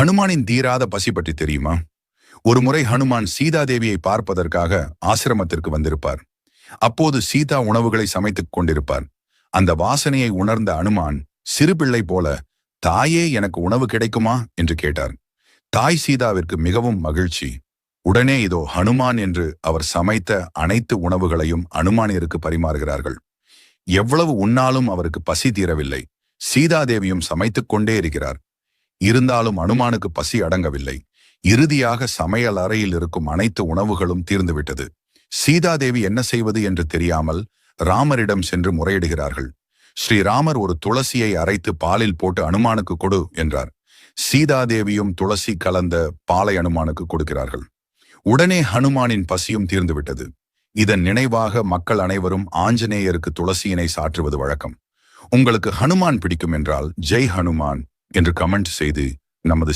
ஹனுமானின் தீராத பசி பற்றி தெரியுமா? ஒரு முறை ஹனுமான் சீதாதேவியை பார்ப்பதற்காக ஆசிரமத்திற்கு வந்திருப்பார். அப்போது சீதா உணவுகளை சமைத்துக் கொண்டிருப்பார். அந்த வாசனையை உணர்ந்த அனுமான் சிறுபிள்ளை போல தாயே எனக்கு உணவு கிடைக்குமா? என்று கேட்டார். தாய் சீதாவிற்கு மிகவும் மகிழ்ச்சி. உடனே இதோ ஹனுமான் என்று அவர் சமைத்த அனைத்து உணவுகளையும் அனுமானியருக்கு பரிமாறுகிறார்கள். எவ்வளவு உண்ணாலும் அவருக்கு பசி தீரவில்லை. சீதாதேவியும் சமைத்துக் கொண்டே இருக்கிறார். இருந்தாலும் அனுமானுக்கு பசி அடங்கவில்லை. இறுதியாக சமையல் அறையில் இருக்கும் அனைத்து உணவுகளும் தீர்ந்துவிட்டது. சீதாதேவி என்ன செய்வது என்று தெரியாமல் ராமரிடம் சென்று முறையிடுகிறார்கள். ஸ்ரீராமர் ஒரு துளசியை அரைத்து பாலில் போட்டு அனுமானுக்கு கொடு என்றார். சீதாதேவியும் துளசி கலந்த பாலை அனுமானுக்கு கொடுக்கிறார்கள். உடனே ஹனுமானின் பசியும் தீர்ந்துவிட்டது. இதன் நினைவாக மக்கள் அனைவரும் ஆஞ்சநேயருக்கு துளசியினை சாற்றுவது வழக்கம். உங்களுக்கு ஹனுமான் பிடிக்கும் என்றால் ஜெய் ஹனுமான். என்று கமெண்ட் செய்து நமது